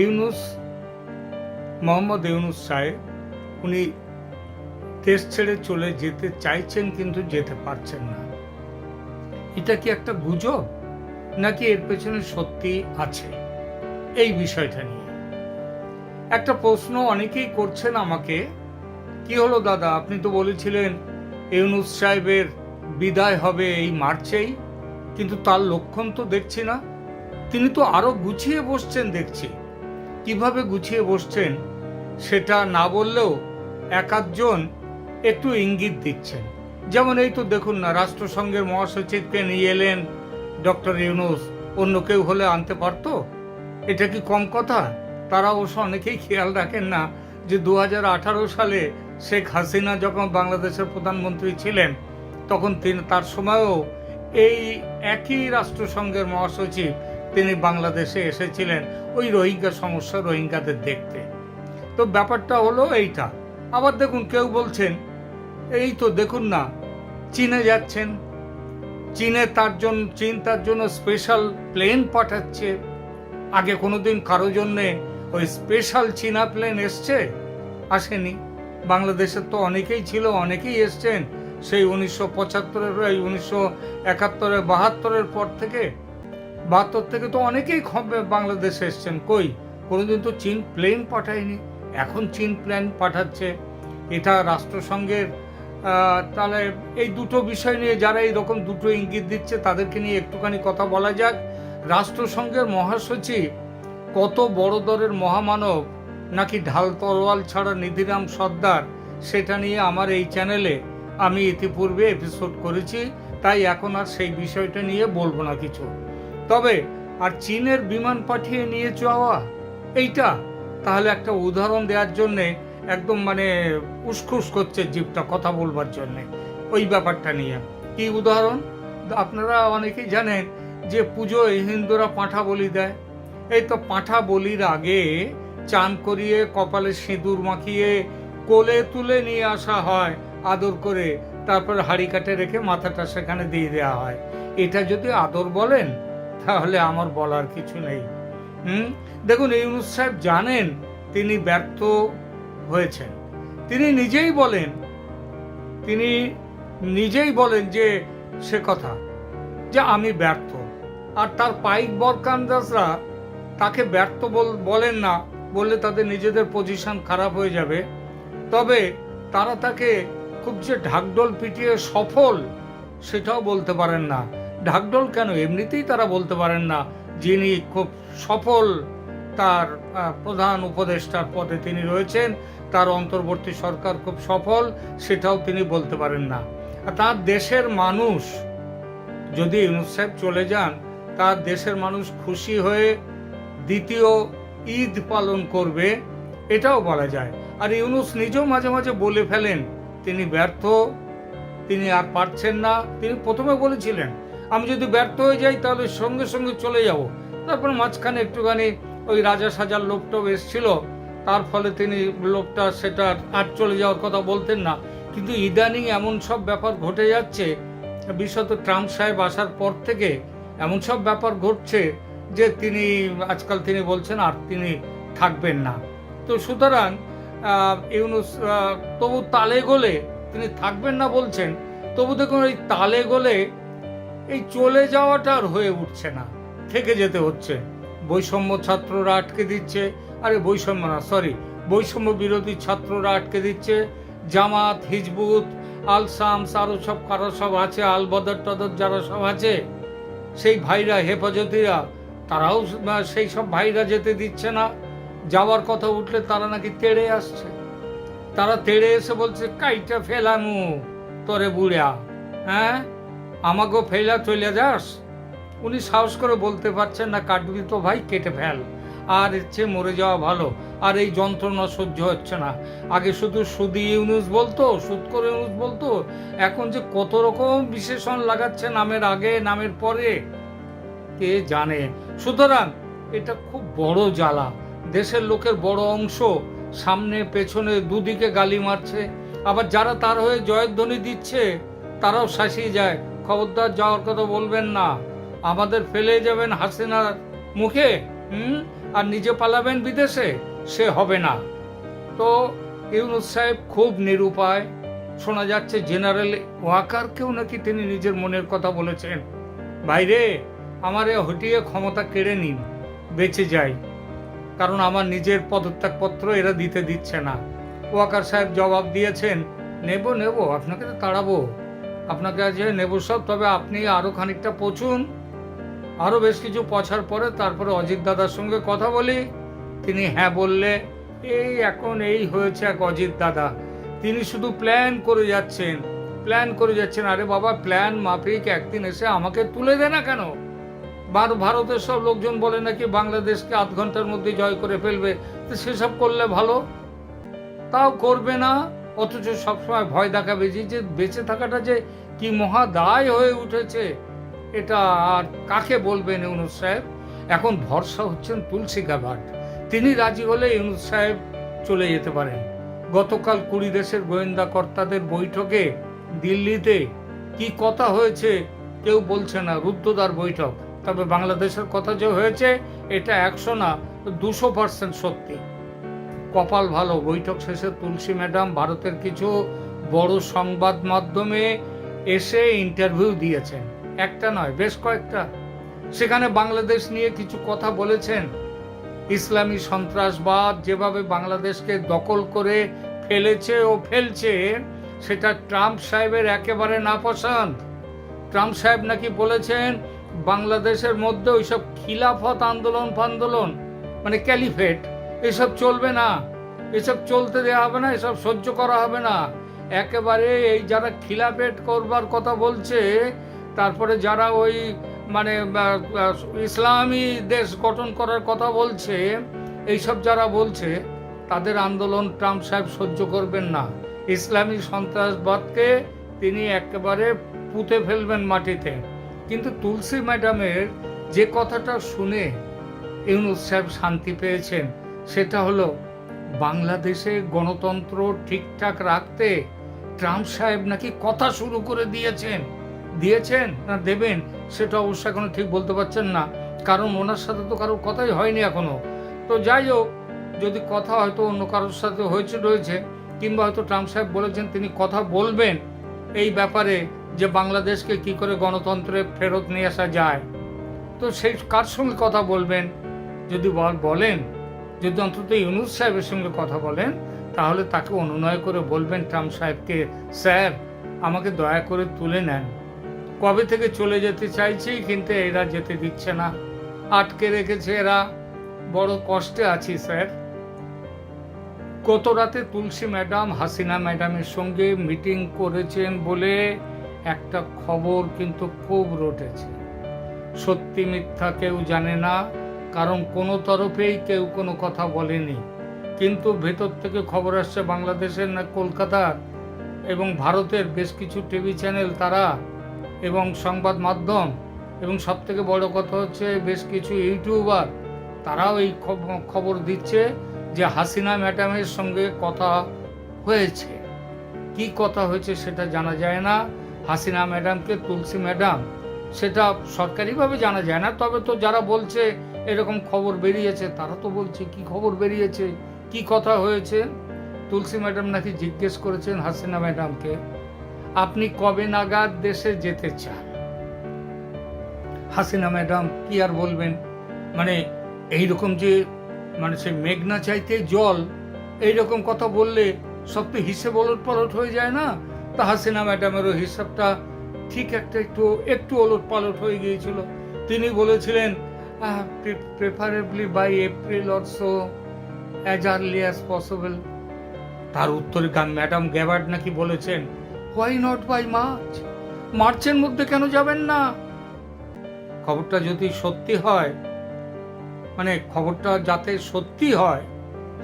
ইউনুস, মোহাম্মদ ইউনুস সাহেব, উনি দেশ ছেড়ে চলে যেতে চাইছেন কিন্তু যেতে পারছেন না। এটা কি একটা গুজব? নাকি এর পেছনে সত্যি আছে? এই বিষয়টা নিয়ে। একটা প্রশ্ন অনেকেই করছেন আমাকে, কি হলো দাদা? আপনি তো বলেছিলেন ইউনুস সাহেবের বিদায় হবে এই মার্চেই, কিন্তু তার লক্ষণ তো দেখছি না। তিনি তো আরও গুছিয়ে বসছেন দেখছি। কীভাবে গুছিয়ে বসছেন সেটা না বললেও এক আধজন একটু ইঙ্গিত দিচ্ছেন। যেমন এই তো দেখুন না, রাষ্ট্রসংঘের মহাসচিবকে নিয়ে এলেন ডক্টর ইউনুস। অন্য কেউ হলে আনতে পারতো? এটা কি কম কথা? তারা অবশ্য অনেকেই খেয়াল রাখেন না যে দু হাজার আঠারো সালে শেখ হাসিনা যখন বাংলাদেশের প্রধানমন্ত্রী ছিলেন, তখন তিনি তার সময়ও এই একই রাষ্ট্রসংঘের মহাসচিব তিনি বাংলাদেশে এসেছিলেন ওই রোহিঙ্গা সমস্যা রোহিঙ্গাদের দেখতে। তো ব্যাপারটা হলো এইটা। আবার দেখুন, কেউ বলছেন, এই তো দেখুন না, চীনে যাচ্ছেন। চীনে তার জন্য চীন তার জন্য স্পেশাল প্লেন পাঠাচ্ছে। আগে কোনো দিন কারও জন্যে ওই স্পেশাল চীনা প্লেন এসছে? আসেনি। বাংলাদেশের তো অনেকেই ছিল, অনেকেই এসছেন। সেই উনিশশো পঁচাত্তরের, এই উনিশশো একাত্তরের, বাহাত্তরের পর থেকে বাহাত্তর থেকে তো অনেকেই বাংলাদেশে এসছেন। কই? কোনোদিন তো চীন প্লেন পাঠায়নি। এখন চীন প্লেন পাঠাচ্ছে। এটা রাষ্ট্রসংঘের তাহলে এই দুটো বিষয় নিয়ে যারা এইরকম দুটো ইঙ্গিত দিচ্ছে, তাদেরকে নিয়ে একটুখানি কথা বলা যাক। রাষ্ট্রসংঘের মহাসচিব কত বড় দরের মহামানব, নাকি ঢাল তরোয়াল ছাড়া নিধিরাম সর্দার, সেটা নিয়ে আমার এই চ্যানেলে আমি ইতিপূর্বে এপিসোড করেছি। তাই এখন আর সেই বিষয়টা নিয়ে বলব না কিছু। তবে আর চীনের বিমান পাঠিয়ে নিয়ে যাওয়া, এইটা তাহলে একটা উদাহরণ দেওয়ার জন্যে একদম মানে উসখুস করছে জীবটা কথা বলবার জন্যে, ওই ব্যাপারটা নিয়ে। কি উদাহরণ? আপনারা অনেকেই জানেন যে পুজোয় হিন্দুরা পাঁঠা বলি দেয়। এই তো পাঁঠা বলির আগে চান করিয়ে কপালে সিঁদুর মাখিয়ে কোলে তুলে নিয়ে আসা হয় আদর করে, তারপর হাড়ি কাটে রেখে মাথাটা সেখানে দিয়ে দেওয়া হয়। এটা যদি আদর বলেন তাহলে আমার বলার কিছু নেই। হুম? দেখুন, ইউনুস সাহেব জানেন তিনি ব্যর্থ হয়েছেন। তিনি নিজেই বলেন, তিনি নিজেই বলেন যে সে কথা, যে আমি ব্যর্থ। আর তার পাইক বরকান্দাসরা তাকে ব্যর্থ বল- বলেন না, বললে তাদের নিজেদের পজিশন খারাপ হয়ে যাবে। তবে তারা তাকে খুব যে ঢাকঢোল পিটিয়ে সফল, সেটাও বলতে পারেন না। ঢাকঢোল কেন? এমনিতেই তারা বলতে পারেন না যিনি খুব সফল তার প্রধান উপদেষ্টার পদে তিনি রয়েছেন, তার অন্তর্বর্তী সরকার খুব সফল, সেটাও তিনি বলতে পারেন না। তার দেশের মানুষ যদি ইউনুস সাহেব চলে যান, তার দেশের মানুষ খুশি হয়ে দ্বিতীয় ঈদ পালন করবে, এটাও বলা যায়। আর ইউনুস নিজেও মাঝে মাঝে বলে ফেলেন, তিনি ব্যর্থ, তিনি আর পারছেন না, তিনি প্রথমে বলেছিলেন আমি যদি ব্যর্থ হয়ে যাই, তাহলে সঙ্গে সঙ্গে চলে যাব। তারপর মাঝখানে একটুখানি ওই রাজা সাজার লোকটাও এসছিল। তার ফলে তিনি লোকটা সেটা আর চলে যাওয়ার কথা বলতেন না। কিন্তু ইদানিং এমন সব ব্যাপার ঘটে যাচ্ছে, বিশেষত ট্রাম্প সাহেব আসার পর থেকে এমন সব ব্যাপার ঘটছে যে তিনি, আজকাল তিনি বলছেন আর তিনি থাকবেন না। তো সুতরাং ইউনুস তবু তালে গোলে তিনি থাকবেন না বলছেন, তবু দেখুন এই তালে গোলে এই চলে যাওয়াটা আর হয়ে উঠছে না। থেকে যেতে হচ্ছে। বৈষম্য ছাত্ররা আটকে দিচ্ছে। আরে বৈষম্য না সরি বৈষম্য বিরোধী ছাত্ররা আটকে দিচ্ছে। জামাত, হিজবুত, আলসামস আরও সব, কারও সব আছে আল বদর টদর যারা সব আছে, সেই ভাইরা, হেফাজতিরা, তারাও সেই সব ভাইরা যেতে দিচ্ছে না। যাওয়ার কথা উঠলে তারা নাকি তেড়ে আসছে। তারা তেড়ে এসে বলছে, কাইটা ফেলামু, তরে বুড়া। হ্যাঁ? আমাকেও ফেলা চলে যাস। উনি সাহস করে বলতে পারছেন না, কাটবি তো ভাই, কেটে ফেল। আর চেয়ে মরে যাওয়া ভালো। আর এই যন্ত্রণা সহ্য হচ্ছে না। আগে শুধু সুদি ইউনুস বলতো সুদ করে ইউনুস বলতো, এখন যে কত রকম বিশেষণ লাগাচ্ছে নামের আগে, নামের পরে, কে জানে? সুতরাং এটা খুব বড় জ্বালা। দেশের লোকের বড় অংশ সামনে, পেছনে, দুদিকে গালি মারছে। আবার যারা তার হয়ে জয়ধ্বনি দিচ্ছে, তারাও শাসিয়ে যায়। খবরদার যাওয়ার কথা বলবেন না। আমাদের ফেলে যাবেন হাসিনার মুখে, হুম? আর নিজে পালাবেন বিদেশে, সে হবে না। তো ইউনুস সাহেব খুব নিরুপায়। শোনা যাচ্ছে জেনারেল ওয়াকারকেও নাকি তিনি নিজের মনের কথা বলেছেন। বাইরে আমার এ হটিয়ে ক্ষমতা কেড়ে নিন, বেঁচে যাই। কারণ আমার নিজের পদত্যাগপত্র এরা দিতে দিচ্ছে না। ওয়াকার সাহেব জবাব দিয়েছেন, নেব নেব, আপনাকে তো তাড়াবো। আপনাকে আজ নেব সব, তবে আপনি আরও খানিকটা পচুন। আরও বেশ কিছু পছার পরে তারপরে অজিত দাদার সঙ্গে কথা বলি। তিনি হ্যাঁ বললে, এই এখন এই হয়েছে এক অজিত দাদা। তিনি শুধু প্ল্যান করে যাচ্ছেন প্ল্যান করে যাচ্ছেন। আরে বাবা প্ল্যান মাফিক, একদিন এসে আমাকে তুলে দে না কেন? ভারতের সব লোকজন বলে নাকি বাংলাদেশকে আধ ঘণ্টার মধ্যে জয় করে ফেলবে। তো সেসব করলে ভালো? তাও করবে না। অথচ সবসময় ভয় দেখাবে যে বেঁচে থাকাটা যে কি মহা দায় হয়ে উঠেছে, এটা আর কাকে বলবেন ইউনুস সাহেব? এখন ভরসা হচ্ছেন তুলসী গাভাট তিনি রাজি হলে ইউনুস সাহেব চলে যেতে পারেন। গতকাল কুড়ি দেশের গোয়েন্দা কর্তাদের বৈঠকে দিল্লিতে কি কথা হয়েছে কেউ বলছে না, রুদ্ধদ্বার বৈঠক। তবে বাংলাদেশের কথা যে হয়েছে, এটা একশো না, দুশো পার্সেন্ট সত্যি। কপাল ভালো। বৈঠক শেষে তুলসী ম্যাডাম ভারতের কিছু বড় সংবাদ মাধ্যমে এসে ইন্টারভিউ দিয়েছেন। একটা নয়, বেশ কয়েকটা। সেখানে বাংলাদেশ নিয়ে কিছু কথা বলেছেন। ইসলামী সন্ত্রাসবাদ যেভাবে বাংলাদেশকে দখল করে ফেলেছে ও ফেলছে, সেটা ট্রাম্প সাহেবের একেবারে নাপসন্দ ট্রাম্প সাহেব নাকি বলেছেন, বাংলাদেশের মধ্যে ওইসব খিলাফত আন্দোলন ফান্দোলন মানে ক্যালিফেট এসব চলবে না। এসব চলতে দেওয়া হবে না, এসব সহ্য করা হবে না। একেবারে এই যারা খিলাফেট করবার কথা বলছে, তারপরে যারা ওই মানে ইসলামী দেশ গঠন করার কথা বলছে, এইসব যারা বলছে, তাদের আন্দোলন ট্রাম্প সাহেব সহ্য করবেন না। ইসলামী সন্ত্রাসবাদকে তিনি একেবারে পুঁতে ফেলবেন মাটিতে। কিন্তু তুলসী ম্যাডামের যে কথাটা শুনে ইউনুস সাহেব শান্তি পেয়েছেন সেটা হলো, বাংলাদেশে গণতন্ত্র ঠিকঠাক রাখতে ট্রাম্প সাহেব নাকি কথা শুরু করে দিয়েছেন। দিয়েছেন না দেবেন, সেটা অবশ্য এখনও ঠিক বলতে পারছেন না। কারণ ওনার সাথে তো কারোর কথাই হয়নি এখনও। তো যাই হোক, যদি কথা হয়তো অন্য কারোর সাথে হয়েছে, রয়েছে, কিংবা হয়তো ট্রাম্প সাহেব বলেছেন তিনি কথা বলবেন, এই ব্যাপারে যে বাংলাদেশকে কি করে গণতন্ত্রে ফেরত নিয়ে আসা যায়। তো সেই কার সঙ্গে কথা বলবেন, যদি বল- বলেন? যদি অন্তত ইউনুস সাহেবের সঙ্গে কথা বলেন, তাহলে তাকে অনুনয় করে বলবেন ট্রাম্প সাহেবকে, স্যার, আমাকে দয়া করে তুলে নেন। কবে থেকে চলে যেতে চাইছি কিন্তু এরা যেতে দিচ্ছে না। আটকে রেখেছে এরা। বড় কষ্টে আছি, স্যার। গত রাতে তুলসী ম্যাডাম, হাসিনা ম্যাডামের সঙ্গে মিটিং করেছেন বলে একটা খবর কিন্তু খুব রটেছে। সত্যি মিথ্যা কেউ জানে না। কারণ কোনো তরফেই কেউ কোনো কথা বলেনি। কিন্তু ভেতর থেকে খবর আসছে বাংলাদেশের না কলকাতার এবং ভারতের বেশ কিছু টিভি চ্যানেল তারা এবং সংবাদ মাধ্যম এবং সব থেকে বড় কথা হচ্ছে বেশ কিছু ইউটিউবার তারাও এই খবর দিচ্ছে যে হাসিনা ম্যাডামের সঙ্গে কথা হয়েছে। কি কথা হয়েছে সেটা জানা যায় না। হাসিনা ম্যাডামকে তুলসী ম্যাডাম, সেটা সরকারিভাবে জানা যায় না। তবে তো যারা বলছে এরকম খবর বেরিয়েছে, তারা তো বলছে, কি খবর বেরিয়েছে? কি কথা হয়েছে? তুলসী ম্যাডাম নাকি জিজ্ঞেস করেছেন হাসিনা ম্যাডামকে, আপনি কবে নাগাদ দেশে যেতে চান? হাসিনা ম্যাডাম কি আর বলবেন? মানে এইরকম যে মানে সেই মেঘনা চাইতে জল, এইরকম কথা বললে সব তো হিসেব ওলট পালট হয়ে যায় না? তা হাসিনা ম্যাডামেরও হিসাবটা ঠিক একটা একটু একটু ওলট পালট হয়ে গিয়েছিল। তিনি বলেছিলেন preferably by April or as early as possible তার উত্তরে ম্যাডাম গ্যাবার্ড নাকি বলেছেন? হোয়াই নট বাই মার্চ মার্চের মধ্যে কেন যাবেন না? খবরটা যদি সত্যি হয় মানে খবরটা যাতে সত্যি হয়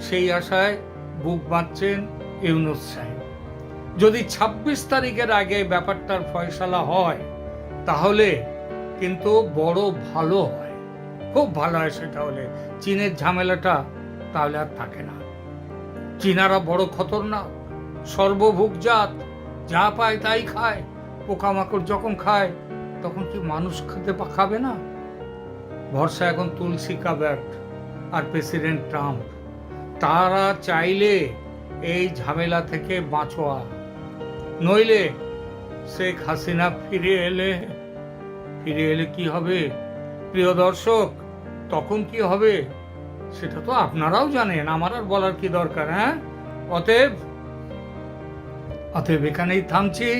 সেই আশায় বুক বাঁধছেন ইউনুস সাহেব। যদি ২৬ তারিখের আগে ব্যাপারটার ফয়সালা হয় তাহলে কিন্তু বড় ভালো হয়। খুব ভালো হয় সেটা হলে চীনের ঝামেলাটা তাহলে আর থাকে না। চীনারা বড় খতরনাক সর্বভুক জাত, যা পায় তাই খায়, পোকামাকড় যখন খায়, তখন কি মানুষ খেতে খাবে না? ভরসা এখন তুলসী কাব্যাট আর প্রেসিডেন্ট ট্রাম্প। তারা চাইলে এই ঝামেলা থেকে বাঁচোয়া। নইলে শেখ হাসিনা ফিরে এলে ফিরে এলে কি হবে? প্রিয় দর্শক তখন কি হবে? সেটা তো আপনারাও জানেন, আমার আর বলার কি দরকার হ্যাঁ? অতএব অতএব এখানেই থামছি।